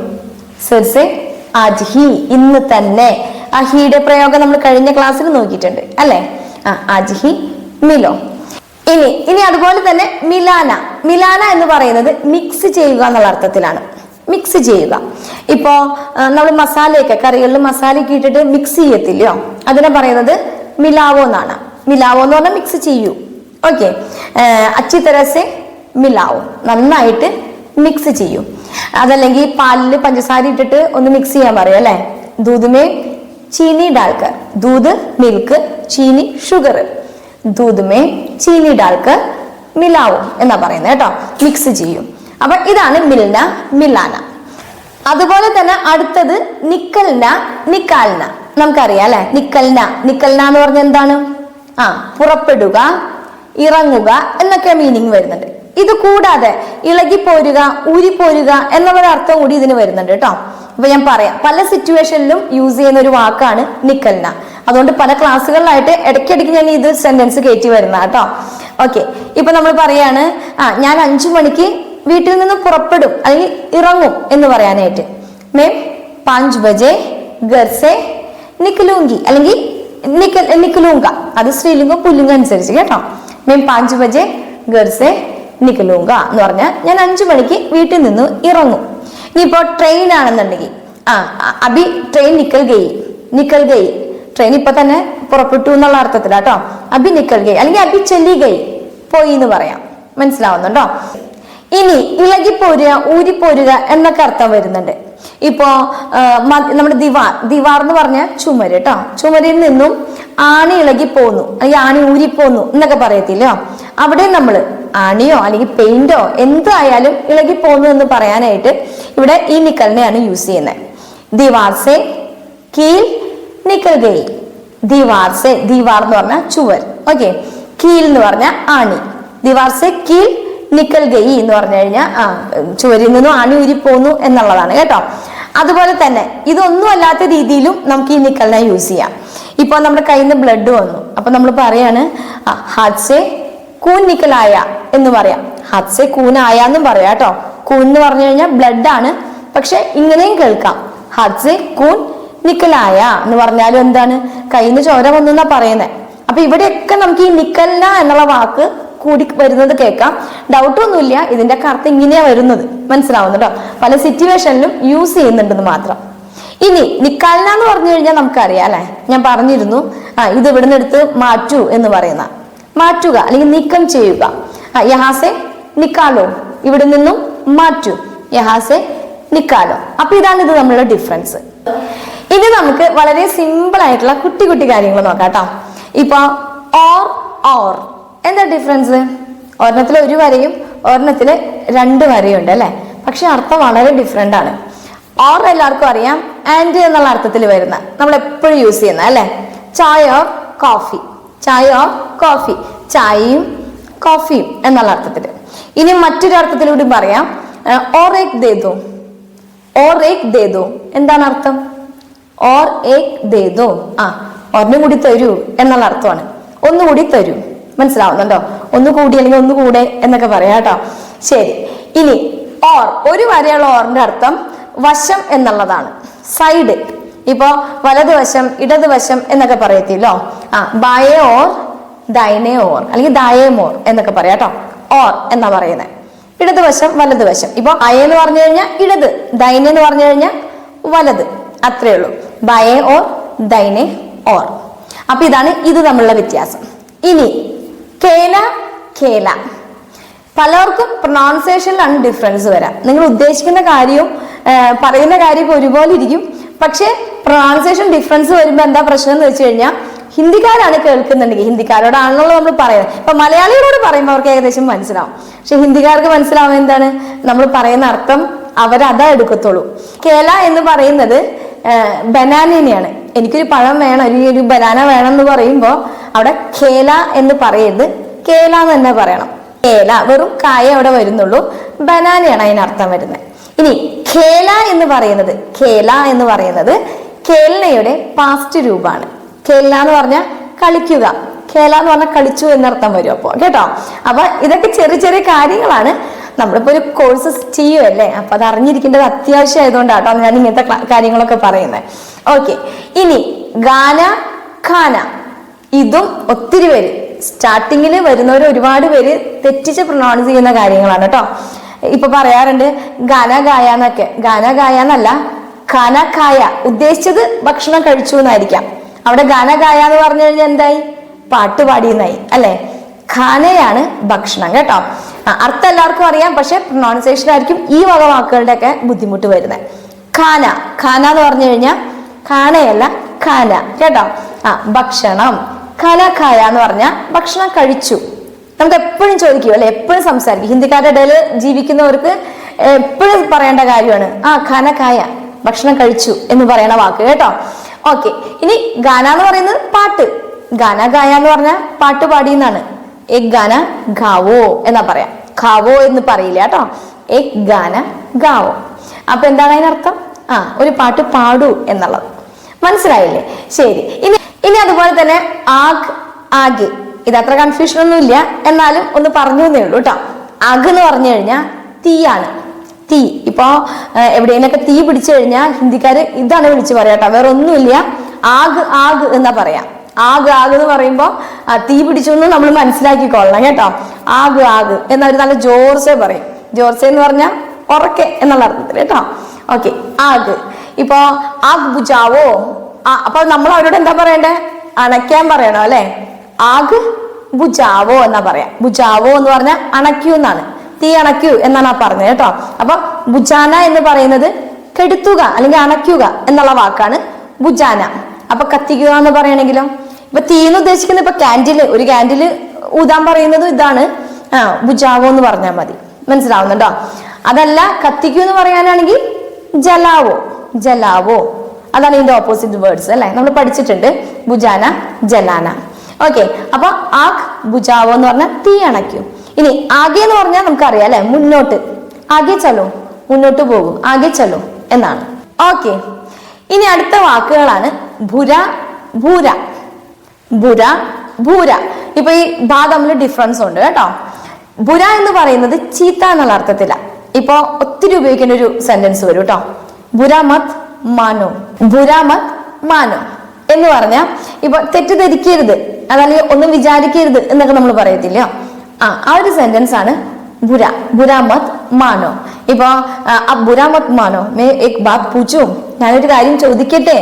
സെർസെ അജ്ഹി ഇന്ന് തന്നെ. ആ ഹീയുടെ പ്രയോഗം നമ്മൾ കഴിഞ്ഞ ക്ലാസ്സിൽ നോക്കിയിട്ടുണ്ട് അല്ലെ? ആ അജ്ഹി മിലോ. ഇനി ഇനി അതുപോലെ തന്നെ മിലാന. മിലാന എന്ന് പറയുന്നത് മിക്സ് ചെയ്യുക എന്നുള്ള അർത്ഥത്തിലാണ്. മിക്സ് ചെയ്യുക. ഇപ്പോ നമ്മൾ മസാലയൊക്കെ കറികളിൽ മസാലയൊക്കെ ഇട്ടിട്ട് മിക്സ് ചെയ്യത്തില്ലയോ? അതിനെ പറയുന്നത് മിലാവോ എന്നാണ്. മിലാവോ എന്ന് പറഞ്ഞാൽ മിക്സ് ചെയ്യൂ. ഓക്കെ. അച്ചി തരസെ മിലാവോ. നന്നായിട്ട് മിക്സ് ചെയ്യൂ. അതല്ലെങ്കിൽ പാലിൽ പഞ്ചസാര ഇട്ടിട്ട് ഒന്ന് മിക്സ് ചെയ്യാൻ പറയും അല്ലെ? ദൂതുമേ ചീനി ഡാൽക്കർ ദൂത് മിൽക്ക് ചീനി ഷുഗർ. ദൂതുമേ ചീനി ഡാൽക്കർ മിലാവും എന്നാ പറയുന്നത് കേട്ടോ. മിക്സ് ചെയ്യും. അപ്പൊ ഇതാണ് മിൽന മിലാന. അതുപോലെ തന്നെ അടുത്തത് നിക്കൽന നിക്കാൽന. നമുക്കറിയാം അല്ലെ? നിക്കൽന. നിക്കൽന എന്ന് പറഞ്ഞ എന്താണ്? ആ പുറപ്പെടുക ഇറങ്ങുക എന്നൊക്കെ മീനിങ് വരുന്നുണ്ട്. ഇത് കൂടാതെ ഇളകിപ്പോരുക ഊരിപ്പോരുക എന്നുള്ള അർത്ഥം കൂടി ഇതിന് വരുന്നുണ്ട് കേട്ടോ. അപ്പൊ ഞാൻ പറയാം പല സിറ്റുവേഷനിലും യൂസ് ചെയ്യുന്ന ഒരു വാക്കാണ് നിക്കൽന അതുകൊണ്ട് പല ക്ലാസ്സുകളിലായിട്ട് ഇടയ്ക്കിടയ്ക്ക് ഞാൻ ഇത് സെന്റൻസ് കയറ്റി വരുന്ന കേട്ടോ ഓക്കെ ഇപ്പൊ നമ്മൾ പറയാണ് ആ ഞാൻ അഞ്ചു മണിക്ക് വീട്ടിൽ നിന്ന് പുറപ്പെടും അല്ലെങ്കിൽ ഇറങ്ങും എന്ന് പറയാനായിട്ട്. മേം പാഞ്ച് ബജെ ഗർസെ നിക്കലൂങ്കി അല്ലെങ്കിൽ നിക്കൽ നിക്കലൂങ്ക. അത് സ്ത്രീലിംഗം പുല്ലിംഗം അനുസരിച്ച് കേട്ടോ. മേം പാഞ്ച് ബജെ ഗർസെ നിക്കലൂങ്ക എന്ന് പറഞ്ഞാൽ ഞാൻ അഞ്ചു മണിക്ക് വീട്ടിൽ നിന്ന് ഇറങ്ങും. ഇനിയിപ്പോ ട്രെയിൻ ആണെന്നുണ്ടെങ്കിൽ ആ അബി ട്രെയിൻ നിക്കൽ ഗയി നിക്കൽ ഗയി ട്രെയിൻ ഇപ്പൊ തന്നെ പുറപ്പെട്ടു എന്നുള്ള അർത്ഥത്തിലാട്ടോ അഭി നിക്കൽ ഗയി അല്ലെങ്കിൽ അഭി ചെല്ലി ഗയി പോയി എന്ന് പറയാം. മനസ്സിലാവുന്നുണ്ടോ? ഇനി ഇളകിപ്പോരുക ഊരിപ്പോരുക എന്നൊക്കെ അർത്ഥം വരുന്നുണ്ട്. ഇപ്പോ നമ്മുടെ ദിവാർ ദിവാർ എന്ന് പറഞ്ഞ ചുമര് കേട്ടോ ചുമരിൽ നിന്നും ആണി ഇളകി പോന്നു അല്ലെങ്കിൽ ആണി ഊരിപ്പോന്നു എന്നൊക്കെ പറയത്തില്ലോ? അവിടെ നമ്മൾ ആണിയോ അല്ലെങ്കിൽ പെയിന്റോ എന്തായാലും ഇളകി പോന്നു എന്ന് പറയാനായിട്ട് ഇവിടെ ഈ നിക്കലിനെയാണ് യൂസ് ചെയ്യുന്നത്. ദിവാർ സെ കീൽ നിക്കൽ ഗെയിൽ. ദിവാർസെ ദിവാർ എന്ന് പറഞ്ഞ ചുവർ. ഓക്കെ കീൽ എന്ന് പറഞ്ഞ ആണി. ദിവാർസെ കീൽ നിക്കൽ ഗയി എന്ന് പറഞ്ഞു കഴിഞ്ഞാൽ ആ ചുവരിൽ നിന്നും ആണി ഊരിപ്പോന്നു പോന്നു എന്നുള്ളതാണ് കേട്ടോ. അതുപോലെ തന്നെ ഇതൊന്നും അല്ലാത്ത രീതിയിലും നമുക്ക് ഈ നിക്കലിനെ യൂസ് ചെയ്യാം. ഇപ്പൊ നമ്മുടെ കയ്യിൽ നിന്ന് ബ്ലഡ് വന്നു. അപ്പൊ നമ്മൾ പറയാണ് ഹാറ്റ്സെ കൂൻ നിക്കലായ എന്ന് പറയാം. ഹാദ്സെ കൂനായ എന്നും പറയാം കേട്ടോ. കൂൻ എന്ന് പറഞ്ഞു കഴിഞ്ഞാൽ ബ്ലഡ് ആണ്. പക്ഷെ ഇങ്ങനെയും കേൾക്കാം. ഹാദ്സെ കൂൺ നിക്കലായ എന്ന് പറഞ്ഞാലും എന്താണ്? കയ്യിൽ ചോര വന്നു എന്നാ പറയുന്നത് അപ്പൊ ഇവിടെയൊക്കെ നമുക്ക് ഈ നിക്കല്ല എന്നുള്ള വാക്ക് കൂടി വരുന്നത് കേൾക്കാം. ഡൗട്ട് ഒന്നുമില്ല. ഇതിന്റെ കറുത്ത് ഇങ്ങനെയാ വരുന്നത്. മനസ്സിലാവുന്നുണ്ടോ പല സിറ്റുവേഷനിലും യൂസ് ചെയ്യുന്നുണ്ടെന്ന് മാത്രം. ഇനി നിക്കാലിന എന്ന് പറഞ്ഞു കഴിഞ്ഞാൽ നമുക്കറിയാം അല്ലെ? ഞാൻ പറഞ്ഞിരുന്നു. ആ ഇത് ഇവിടുന്ന് എടുത്ത് മാറ്റൂ എന്ന് പറയുന്ന. മാറ്റുക അല്ലെങ്കിൽ നീക്കം ചെയ്യുക. യഹാസെ നിക്കാലോ. ഇവിടെ നിന്നും മാറ്റൂ. യഹാസെ നിക്കാലോ. അപ്പൊ ഇതാണ് ഇത് നമ്മളുടെ ഡിഫറൻസ് ഇനി നമുക്ക് വളരെ സിമ്പിൾ ആയിട്ടുള്ള കുട്ടി കുട്ടി കാര്യങ്ങൾ നോക്കാം കേട്ടോ. ഇപ്പൊ ഓർ ഓർ എന്താ ഡിഫറൻസ് ഒരെണ്ണത്തിൽ ഒരു വരയും ഒരെണ്ണത്തിൽ രണ്ട് വരയും ഉണ്ട് അല്ലെ? പക്ഷെ അർത്ഥം വളരെ ഡിഫറെന്റ് ആണ്. ഓർ എല്ലാവർക്കും അറിയാം ആൻഡ് എന്നുള്ള അർത്ഥത്തിൽ വരുന്ന. നമ്മൾ എപ്പോഴും യൂസ് ചെയ്യുന്ന അല്ലെ? ചായ ഓർ കോഫി ചായ ഓർ കോഫി ചായയും കോഫിയും എന്നുള്ള അർത്ഥത്തിൽ ഇനി മറ്റൊരു അർത്ഥത്തിലൂടെ പറയാം. ഓർ ഓർ എന്താണ് അർത്ഥം? ഓർ ഏക് ദേദോ. ആ ഒരെണ്ണം കൂടി തരൂ എന്നുള്ള അർത്ഥമാണ്. ഒന്നുകൂടി തരൂ. മനസ്സിലാവുന്നുണ്ടോ? ഒന്ന് കൂടി അല്ലെങ്കിൽ ഒന്ന് കൂടെ എന്നൊക്കെ പറയാം കേട്ടോ. ശരി. ഇനി ഓർ ഒരു വരെയുള്ള ഓറിന്റെ അർത്ഥം വശം എന്നുള്ളതാണ്. സൈഡ്. ഇപ്പോ വലതുവശം ഇടതുവശം എന്നൊക്കെ പറയത്തില്ലോ. ആ ബായേ ഓർ ദൈനേ ഓർ അല്ലെങ്കിൽ ദായേ മോർ എന്നൊക്കെ പറയാം കേട്ടോ. ഓർ എന്നാ പറയുന്നത് ഇടതുവശം വലതുവശം. ഇപ്പൊ അയ എന്ന് പറഞ്ഞു കഴിഞ്ഞാൽ ഇടത് ദൈന എന്ന് പറഞ്ഞു കഴിഞ്ഞാൽ വലത്. അത്രേ ഉള്ളൂ. ബയേ ഓർ ദൈനെ ഓർ അപ്പൊ ഇതാണ് ഇത് തമ്മിലുള്ള വ്യത്യാസം. ഇനി കേല കേല. പലർക്കും പ്രൊണൗൺസിയേഷനിലാണ് ഡിഫറൻസ് വരാം. നിങ്ങൾ ഉദ്ദേശിക്കുന്ന കാര്യവും പറയുന്ന കാര്യമൊക്കെ ഒരുപോലെ ഇരിക്കും. പക്ഷേ പ്രൊണൗൺസിയേഷൻ ഡിഫറൻസ് വരുമ്പോൾ എന്താ പ്രശ്നം എന്ന് വെച്ച് കഴിഞ്ഞാൽ ഹിന്ദിക്കാരാണ് കേൾക്കുന്നുണ്ടെങ്കിൽ ഹിന്ദിക്കാരോടാണല്ലോ നമ്മൾ പറയുന്നത്. ഇപ്പൊ മലയാളികളോട് പറയുമ്പോൾ അവർക്ക് ഏകദേശം മനസ്സിലാവും. പക്ഷെ ഹിന്ദിക്കാർക്ക് മനസ്സിലാവും എന്താണ്? നമ്മൾ പറയുന്ന അർത്ഥം അവരതാ എടുക്കത്തുള്ളൂ. കേല എന്ന് പറയുന്നത് ബനാനയാണ് എനിക്കൊരു പഴം വേണം അല്ലെങ്കിൽ ഒരു ബനാന വേണം എന്ന് പറയുമ്പോൾ അവിടെ കേല എന്ന് പറയരുത് കേല എന്ന് തന്നെ പറയണം. കേല വെറും കായ അവിടെ വരുന്നുള്ളൂ. ബനാനയാണ് അതിനർത്ഥം വരുന്നത്. ഇനി ഖേല എന്ന് പറയുന്നത് ഖേല എന്ന് പറയുന്നത് കേൽനയുടെ പാസ്റ്റ് രൂപമാണ്. കേൽന എന്ന് പറഞ്ഞാൽ കളിക്കുക. കേല എന്ന് പറഞ്ഞാൽ കളിച്ചു എന്നർത്ഥം വരും അപ്പോൾ കേട്ടോ? അപ്പൊ ഇതൊക്കെ ചെറിയ ചെറിയ കാര്യങ്ങളാണ്. നമ്മളിപ്പോ ഒരു കോഴ്സ് ചെയ്യുമല്ലേ അപ്പൊ അത് അറിഞ്ഞിരിക്കേണ്ടത് അത്യാവശ്യം ആയതുകൊണ്ടാട്ടോ ഞാൻ ഇങ്ങനത്തെ കാര്യങ്ങളൊക്കെ പറയുന്നത് ഓക്കെ ഇനി ഗാന ഖാന. ഇതും ഒത്തിരി പേര്. സ്റ്റാർട്ടിങ്ങിൽ വരുന്നവർ ഒരുപാട് പേര് തെറ്റിച്ച് പ്രൊണൗൺസ് ചെയ്യുന്ന കാര്യങ്ങളാണ് കേട്ടോ. ഇപ്പൊ പറയാറുണ്ട് ഗാന ഗായ എന്നൊക്കെ. ഗാന ഗായ എന്നല്ല ഖാന ഖായ. ഉദ്ദേശിച്ചത് ഭക്ഷണം കഴിച്ചു എന്നായിരിക്കാം. അവിടെ ഖന ഗായ എന്ന് പറഞ്ഞു കഴിഞ്ഞാൽ എന്തായി? പാട്ട് പാടിയെന്നായി അല്ലെ? ഖാനയാണ് ഭക്ഷണം കേട്ടോ. അർത്ഥം എല്ലാവർക്കും അറിയാം പക്ഷെ പ്രൊണൗൺസിയേഷൻ ആയിരിക്കും ഈ വക വാക്കുകളുടെ ഒക്കെ ബുദ്ധിമുട്ട് വരുന്നത്. ഖാന ഖാന എന്ന് പറഞ്ഞു കഴിഞ്ഞാൽ ഖാനയല്ല ഖാന കേട്ടോ. ആ ഭക്ഷണം. ഖാന ഖായ എന്ന് പറഞ്ഞാൽ ഭക്ഷണം കഴിച്ചു. നമുക്ക് എപ്പോഴും ചോദിക്കും അല്ലെ? എപ്പോഴും സംസാരിക്കും. ഹിന്ദിക്കാരുടെ ഇടയിൽ ജീവിക്കുന്നവർക്ക് എപ്പോഴും പറയേണ്ട കാര്യമാണ് ആ ഖാന ഖായ ഭക്ഷണം കഴിച്ചു എന്ന് പറയണ വാക്ക് കേട്ടോ. ഓക്കെ ഇനി ഗാന എന്ന് പറയുന്നത് പാട്ട്. ഗാന ഗായ എന്ന് പറഞ്ഞാൽ പാട്ട് പാടി എന്നാണ് എക് ഗാന ഗാവോ എന്നാ പറയാ. ഖാവോ എന്ന് പറയില്ല കേട്ടോ. എക് ഗാന ഗാവോ. അപ്പൊ എന്താണ് അതിനർത്ഥം? ആ ഒരു പാട്ട് പാടൂ എന്നുള്ളത്. മനസ്സിലായില്ലേ? ശരി. ഇനി ഇനി അതുപോലെ തന്നെ ആഗ് ആഗ്. ഇത് അത്ര കൺഫ്യൂഷൻ ഒന്നും ഇല്ല എന്നാലും ഒന്ന് പറഞ്ഞു തന്നേ ഉള്ളൂ കേട്ടോ. ആഗ് എന്ന് പറഞ്ഞു കഴിഞ്ഞാൽ തീയാണ്. തീ. ഇപ്പോ എവിടെയെങ്കിലൊക്കെ തീ പിടിച്ചു കഴിഞ്ഞാൽ ഹിന്ദിക്കാര് ഇതാണ് വിളിച്ചു പറയാട്ടോ വേറെ ഒന്നുമില്ല ആഗ് ആഗ് എന്നാ പറയാം. ആഗ് ആഗ് എന്ന് പറയുമ്പോ തീ പിടിച്ചു എന്ന് നമ്മൾ മനസ്സിലാക്കിക്കൊള്ളണം കേട്ടോ. ആഗ് ആഗ് എന്നവർ നല്ല ജോർസെ പറയും. ജോർസെ എന്ന് പറഞ്ഞാൽ ഉറക്കെ എന്നുള്ള അർത്ഥത്തിൽ കേട്ടോ. ഓക്കെ ആഗ്. ഇപ്പോ ആഗ് ബുജാവോ ആ അപ്പൊ നമ്മൾ അവരോട് എന്താ പറയണ്ടേ? അണയ്ക്കാൻ പറയണോ അല്ലെ? ആഗ് ബുജാവോ എന്നാ പറയാ. ബുജാവോ എന്ന് പറഞ്ഞാൽ അണയ്ക്കൂ എന്നാണ്. തീ അണയ്ക്കൂ എന്നാണ് ആ പറഞ്ഞത് കേട്ടോ. അപ്പൊ ബുജാന എന്ന് പറയുന്നത് കെടുത്തുക അല്ലെങ്കിൽ അണയ്ക്കുക എന്നുള്ള വാക്കാണ് ബുജാന അപ്പൊ കത്തിക്കുക എന്ന് പറയണെങ്കിലോ? ഇപ്പൊ തീ എന്ന് ഉദ്ദേശിക്കുന്നത് ഇപ്പൊ ക്യാൻഡിൽ ഒരു ക്യാൻഡിൽ ഊതാൻ പറയുന്നത് ഇതാണ്. ആ ബുജാവോ എന്ന് പറഞ്ഞാൽ മതി. മനസ്സിലാവുന്നുണ്ടോ? അതല്ല കത്തിക്കൂ എന്ന് പറയാനാണെങ്കിൽ ജലാവോ. ജലാവോ. അതാണ് ഇതിന്റെ ഓപ്പോസിറ്റ് വേർഡ്സ് അല്ലെ? നമ്മൾ പഠിച്ചിട്ടുണ്ട്. ബുജാന ജലാന. ഓക്കെ അപ്പൊ ആഖ് ബുജാവോ എന്ന് പറഞ്ഞാൽ തീ അണയ്ക്കൂ. ഇനി ആകെ എന്ന് പറഞ്ഞാൽ നമുക്കറിയാം അല്ലെ? മുന്നോട്ട്. ആകെ ചലോ? മുന്നോട്ട് പോകും. ആകെ ചലോ? എന്നാണ്. ഓക്കെ. ഇനി അടുത്ത വാക്കുകളാണ് ഭുര ഭൂര. ഭുര ഭൂര. ഇപ്പൊ ഈ ഭാ തമ്മിൽ ഡിഫറൻസ് ഉണ്ട് കേട്ടോ. ബുര എന്ന് പറയുന്നത് ചീത്ത എന്നുള്ള അർത്ഥത്തില. ഇപ്പൊ ഒത്തിരി ഉപയോഗിക്കേണ്ട ഒരു സെന്റൻസ് വരും കേട്ടോ. ബുര മത് മാനോ. ബുര മത് മാനോ. എന്ന് പറഞ്ഞാൽ ഇപ്പൊ തെറ്റിദ്ധരിക്കരുത്. അതല്ലെങ്കിൽ ഒന്നും വിചാരിക്കരുത് എന്നൊക്കെ നമ്മൾ പറയത്തില്ലയോ ആ ആ ഒരു സെന്റൻസ് ആണ് ബുര ബുരാമത് മാനോ. ഇപ്പൊ ആ, ബുരാമത് ബുര മത് മാനോ മേ എക് ബാത് പൂച്ചു? ഞാനൊരു കാര്യം ചോദിക്കട്ടെ?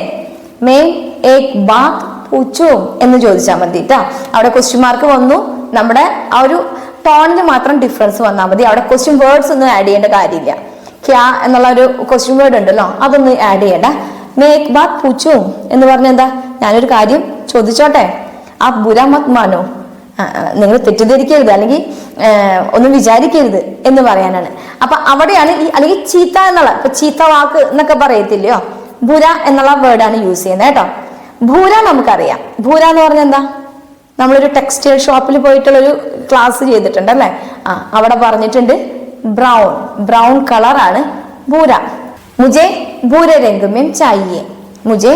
മേ ഏക് ബാത് പൂച്ചു? എന്ന് ചോദിച്ചാൽ മതി കേട്ടോ അവിടെ ക്വസ്റ്റ്യൻ മാർക്ക് വന്നു. നമ്മുടെ ആ ഒരു ടോണിന് മാത്രം ഡിഫറൻസ് വന്നാൽ മതി. അവിടെ ക്വസ്റ്റ്യൻ വേർഡ്സ് ഒന്നും ആഡ് ചെയ്യേണ്ട കാര്യമില്ല. ക്യാ എന്നുള്ള ഒരു ക്വസ്റ്റ്യൻ വേർഡ് ഉണ്ടല്ലോ അതൊന്നും ആഡ് ചെയ്യണ്ട. മേക്ക് ബാത് പൂച്ചു? എന്ന് പറഞ്ഞ എന്താ? ഞാനൊരു കാര്യം ചോദിച്ചോട്ടെ? ആ ബുരാമത് മാനോ നിങ്ങൾ തെറ്റിദ്ധരിക്കരുത് അല്ലെങ്കിൽ ഒന്നും വിചാരിക്കരുത് എന്ന് പറയാനാണ്. അപ്പൊ അവിടെയാണ് ഈ അല്ലെങ്കിൽ ചീത്ത എന്നുള്ള ഇപ്പൊ ചീത്ത വാക്ക് എന്നൊക്കെ പറയത്തില്ലയോ? ഭൂര എന്നുള്ള വേർഡാണ് യൂസ് ചെയ്യുന്നത് കേട്ടോ. ഭൂര നമുക്കറിയാം. ഭൂര എന്ന് പറഞ്ഞാൽ എന്താ? നമ്മളൊരു ടെക്സ്റ്റൈൽ ഷോപ്പിൽ പോയിട്ടുള്ള ഒരു ക്ലാസ് ചെയ്തിട്ടുണ്ട് അല്ലേ? ആ അവിടെ പറഞ്ഞിട്ടുണ്ട് ബ്രൗൺ ബ്രൗൺ കളറാണ് ഭൂര. മുജെ ഭൂര രംഗുമ്യം ചായയെ. മുജെ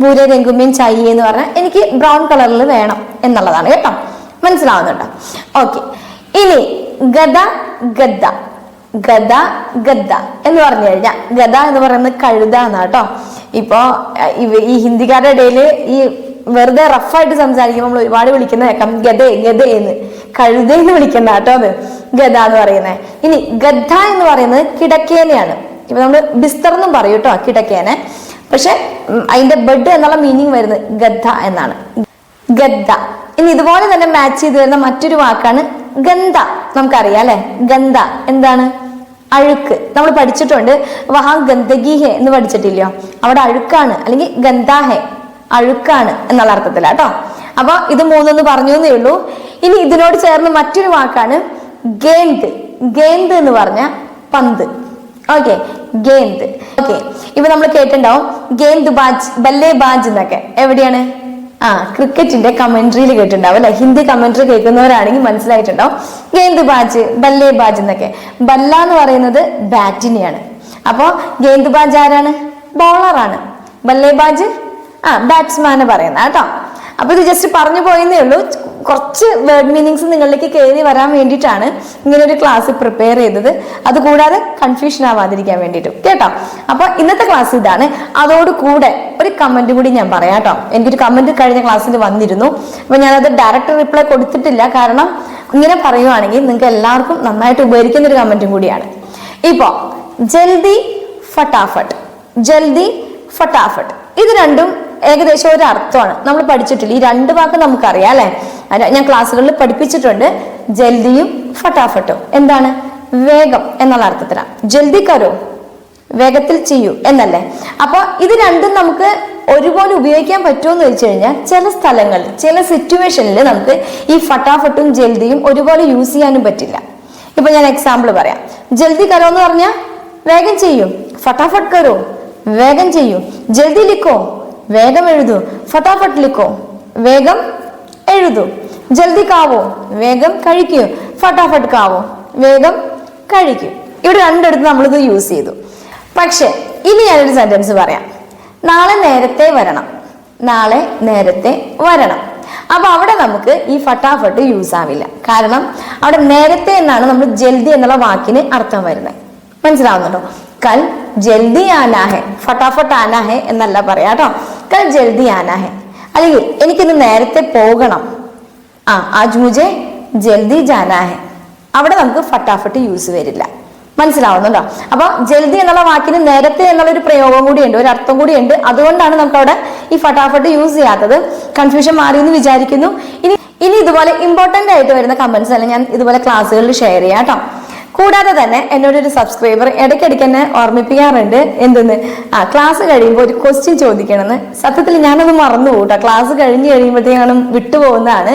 ഭൂര രംഗുമ്യം ചായയെ എന്ന് പറഞ്ഞാൽ എനിക്ക് ബ്രൗൺ കളറിൽ വേണം എന്നുള്ളതാണ് കേട്ടോ. മനസ്സിലാവുന്നുണ്ടോ. ഓക്കെ ഇനി ഗദ ഗദ്ദ. ഗദ ഗദ്ദ എന്ന് പറഞ്ഞു കഴിഞ്ഞാൽ ഗദ എന്ന് പറയുന്നത് കഴുത എന്നാണ് കേട്ടോ. ഇപ്പോ ഈ ഹിന്ദിക്കാരുടെ ഇടയിൽ ഈ വെറുതെ റഫായിട്ട് സംസാരിക്കുമ്പോൾ നമ്മൾ ഒരുപാട് വിളിക്കുന്ന കേൾക്കാം. ഗതേ ഗത എന്ന്. കഴുത എന്ന് വിളിക്കുന്ന കേട്ടോ അത്. ഗത എന്ന് പറയുന്നത് ഇനി ഗദ്ദ എന്ന് പറയുന്നത് കിടക്കേനയാണ്. ഇപ്പൊ നമ്മൾ ബിസ്തർ എന്നും പറയും കേട്ടോ കിടക്കേനെ. പക്ഷെ അതിന്റെ ബെഡ് എന്നുള്ള മീനിങ് വരുന്നത് ഗദ്ദ എന്നാണ്. ഗദ്ദ. ഇനി ഇതുപോലെ തന്നെ മാച്ച് ചെയ്ത് വരുന്ന മറ്റൊരു വാക്കാണ് ഗന്ധ. നമുക്കറിയാം അല്ലെ? ഗന്ധ. എന്താണ്? അഴുക്ക്. നമ്മൾ പഠിച്ചിട്ടുണ്ട് വഹാ ഗന്ധഗി ഹെ എന്ന് പഠിച്ചിട്ടില്ലയോ? അവിടെ അഴുക്കാണ് അല്ലെങ്കിൽ ഗന്ധാഹെ. അഴുക്കാണ് എന്നുള്ള അർത്ഥത്തിലാ കേട്ടോ. അപ്പൊ ഇത് മൂന്നൊന്ന് പറഞ്ഞു എന്നേ ഉള്ളൂ. ഇനി ഇതിനോട് ചേർന്ന് മറ്റൊരു വാക്കാണ് ഗേന്ത് ഗേന്ത് എന്ന് പറഞ്ഞ പന്ത്. ഓക്കെ. ഗേന്ത് ഓക്കെ. ഇപ്പൊ നമ്മൾ കേട്ടിട്ടുണ്ടാവും ഗേന്ത് ബാജ് ബല്ലേ ബാജ് എന്നൊക്കെ. എവിടെയാണ്? ആ ക്രിക്കറ്റിന്റെ കമന്ററിയിൽ കേട്ടിട്ടുണ്ടാവും അല്ലെ? ഹിന്ദി കമന്ററി കേൾക്കുന്നവരാണെങ്കിൽ മനസ്സിലായിട്ടുണ്ടാവും. ഗേന്ദ് ബാജ്? ബല്ലേ ബാജ് എന്നൊക്കെ. ബല്ല എന്ന് പറയുന്നത് ബാറ്റിനെയാണ് അപ്പോ ഗേന്ദ് ബാജ് ആരാണ്? ബോളറാണ് ബല്ലേ ബാജ്? ആ ബാറ്റ്സ്മാനെ പറയുന്ന കേട്ടോ. അപ്പൊ ഇത് ജസ്റ്റ് പറഞ്ഞു പോയെന്നേ ഉള്ളൂ. കുറച്ച് വേർഡ് മീനിങ്സ് നിങ്ങളിലേക്ക് കയറി വരാൻ വേണ്ടിയിട്ടാണ് ഇങ്ങനെ ഒരു ക്ലാസ് പ്രിപ്പയർ ചെയ്തത്. അതുകൂടാതെ കൺഫ്യൂഷൻ ആവാതിരിക്കാൻ വേണ്ടിയിട്ടും. കേട്ടോ? അപ്പൊ ഇന്നത്തെ ക്ലാസ് ഇതാണ്. അതോടുകൂടെ ഒരു കമന്റ് കൂടി ഞാൻ പറയാം കേട്ടോ. എനിക്കൊരു കമന്റ് കഴിഞ്ഞ ക്ലാസ്സിൽ വന്നിരുന്നു. അപ്പൊ ഞാനത് ഡയറക്റ്റ് റിപ്ലൈ കൊടുത്തിട്ടില്ല. കാരണം ഇങ്ങനെ പറയുവാണെങ്കിൽ നിങ്ങൾക്ക് എല്ലാവർക്കും നന്നായിട്ട് ഉപകരിക്കുന്ന ഒരു കമന്റും കൂടിയാണ്. ഇപ്പോ ജൽദി ഫട്ടാഫട്ട്. ജൽദി ഫട്ടാഫട്ട്. ഇത് രണ്ടും ഏകദേശം ഒരു അർത്ഥമാണ് നമ്മൾ പഠിച്ചിട്ടില്ല. ഈ രണ്ട് വാക്ക് നമുക്കറിയാം അല്ലെ? ഞാൻ ക്ലാസ്സുകളിൽ പഠിപ്പിച്ചിട്ടുണ്ട്. ജൽദിയും ഫട്ടാഫട്ടും. എന്താണ്? വേഗം എന്നുള്ള അർത്ഥത്തിലാണ്. ജൽദി കരോ വേഗത്തിൽ ചെയ്യൂ എന്നല്ലേ? അപ്പൊ ഇത് രണ്ടും നമുക്ക് ഒരുപോലെ ഉപയോഗിക്കാൻ പറ്റുമെന്ന് വെച്ച് കഴിഞ്ഞാൽ ചില സ്ഥലങ്ങളിൽ ചില സിറ്റുവേഷനിൽ നമുക്ക് ഈ ഫട്ടാഫട്ടും ജൽദിയും ഒരുപോലെ യൂസ് ചെയ്യാനും പറ്റില്ല. ഇപ്പൊ ഞാൻ എക്സാമ്പിൾ പറയാം. ജൽദി കരോ എന്ന് പറഞ്ഞാൽ വേഗം ചെയ്യൂ. ഫട്ടാഫട്ട് കരോ വേഗം ചെയ്യൂ. ജൽദി ലിഖോ വേഗം എഴുതൂ. ഫട്ടാഫട്ട് ലിക്കോ. വേഗം എഴുതൂ. ജൽദി കാവോ. വേഗം കഴിക്കൂ. ഫട്ടാഫട്ട് കാവോ. വേഗം കഴിക്കൂ. ഇവിടെ രണ്ടിടത്ത് നമ്മളിത് യൂസ് ചെയ്തു. പക്ഷെ ഇനി ഞാനൊരു സെന്റൻസ് പറയാം. നാളെ നേരത്തെ വരണം. നാളെ നേരത്തെ വരണം. അപ്പൊ അവിടെ നമുക്ക് ഈ ഫട്ടാഫട്ട് യൂസ് ആവില്ല. കാരണം അവിടെ നേരത്തെ എന്നാണ് നമ്മൾ ജൽദി എന്നുള്ള വാക്കിന് അർത്ഥം വരുന്നത്. മനസ്സിലാവുന്നുണ്ടോ? കൽ ജൽദി ആനാഹെ. ഫട്ടാഫട്ട് ആനാഹെ എന്നല്ല പറയാ കേട്ടോ കൽ ജൽദി ആനാഹെ അല്ലെങ്കിൽ എനിക്കിന്ന് നേരത്തെ പോകണം. ആ ആജ് മുജെ ജൽദി ജാനാഹെ അവിടെ നമുക്ക് ഫട്ടാഫട്ട് യൂസ് വരില്ല. മനസ്സിലാവുന്നുണ്ടോ? അപ്പൊ ജൽദി എന്നുള്ള വാക്കിന് നേരത്തെ എന്നുള്ള ഒരു പ്രയോഗം കൂടിയുണ്ട് ഒരു അർത്ഥം കൂടിയുണ്ട്. അതുകൊണ്ടാണ് നമുക്ക് അവിടെ ഈ ഫട്ടാഫട്ട് യൂസ് ചെയ്യാത്തത്. കൺഫ്യൂഷൻ മാറി എന്ന് വിചാരിക്കുന്നു. ഇനി ഇനി ഇതുപോലെ ഇമ്പോർട്ടന്റ് ആയിട്ട് വരുന്ന കമന്റ്സ് എല്ലാം ഞാൻ ഇതുപോലെ ക്ലാസ്സുകളിൽ ഷെയർ ചെയ്യാം കേട്ടോ. കൂടാതെ തന്നെ എന്നോട് ഒരു സബ്സ്ക്രൈബർ ഇടയ്ക്കിടയ്ക്ക് തന്നെ ഓർമ്മിപ്പിക്കാറുണ്ട്. എന്തെന്ന്? ആ ക്ലാസ് കഴിയുമ്പോൾ ഒരു ക്വസ്റ്റ്യൻ ചോദിക്കണമെന്ന്. സത്യത്തിൽ ഞാനത് മറന്നു പോകട്ടോ ക്ലാസ് കഴിഞ്ഞ് കഴിയുമ്പോഴത്തേക്കാണ് വിട്ടുപോകുന്നതാണ്.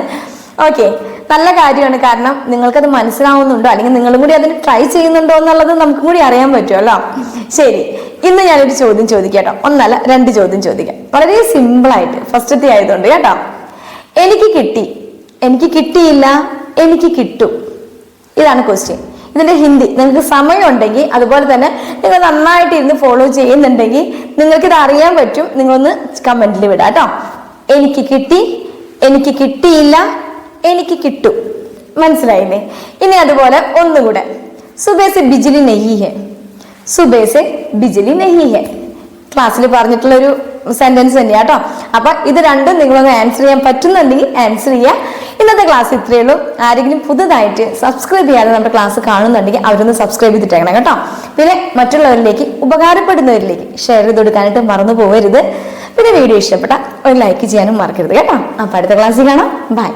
ഓക്കെ നല്ല കാര്യമാണ്. കാരണം നിങ്ങൾക്കത് മനസ്സിലാവുന്നുണ്ടോ? അല്ലെങ്കിൽ നിങ്ങളും കൂടി അതിന് ട്രൈ ചെയ്യുന്നുണ്ടോ എന്നുള്ളത് നമുക്കും കൂടി അറിയാൻ പറ്റുമല്ലോ ശരി. ഇന്ന് ഞാനൊരു ചോദ്യം ചോദിക്കാം കേട്ടോ. ഒന്നല്ല രണ്ട് ചോദ്യം ചോദിക്കാം. വളരെ സിമ്പിളായിട്ട് ഫസ്റ്റത്തെ ആയതുകൊണ്ട് കേട്ടോ. എനിക്ക് കിട്ടി. എനിക്ക് കിട്ടിയില്ല. എനിക്ക് കിട്ടും. ഇതാണ് ക്വസ്റ്റ്യൻ ഇതിന്റെ ഹിന്ദി നിങ്ങൾക്ക് സമയം ഉണ്ടെങ്കിൽ അതുപോലെ തന്നെ നിങ്ങൾ നന്നായിട്ട് ഇരുന്ന് ഫോളോ ചെയ്യുന്നുണ്ടെങ്കിൽ നിങ്ങൾക്കിത് അറിയാൻ പറ്റും. നിങ്ങളൊന്ന് കമന്റിൽ വിടാം കേട്ടോ. എനിക്ക് കിട്ടി എനിക്ക് കിട്ടിയില്ല എനിക്ക് കിട്ടും. മനസ്സിലായില്ലേ? ഇനി അതുപോലെ ഒന്നുകൂടെ. സുബേസ് ബിജിലി നെയ്യേ സുബേസെ ബിജിലി നെയ്യേ ക്ലാസ്സിൽ പറഞ്ഞിട്ടുള്ള ഒരു സെന്റൻസ് തന്നെയാണ് കേട്ടോ അപ്പൊ ഇത് രണ്ടും നിങ്ങളൊന്ന് ആൻസർ ചെയ്യാൻ പറ്റുന്നുണ്ടെങ്കിൽ ആൻസർ ചെയ്യുക ഇന്നത്തെ ക്ലാസ് ഇത്രയേ ഉള്ളൂ. ആരെങ്കിലും പുതുതായിട്ട് സബ്സ്ക്രൈബ് ചെയ്യാതെ നമ്മുടെ ക്ലാസ് കാണുന്നുണ്ടെങ്കിൽ അവരൊന്ന് സബ്സ്ക്രൈബ് ചെയ്തിട്ടേക്കണം കേട്ടോ. പിന്നെ മറ്റുള്ളവരിലേക്ക് ഉപകാരപ്പെടുന്നവരിലേക്ക് ഷെയർ ചെയ്ത് കൊടുക്കാനായിട്ട് മറന്നു പോകരുത് പിന്നെ വീഡിയോ ഇഷ്ടപ്പെട്ട ഒരു ലൈക്ക് ചെയ്യാനും മറക്കരുത് കേട്ടോ. അപ്പൊ അടുത്ത ക്ലാസ്സിൽ കാണാം. ബൈ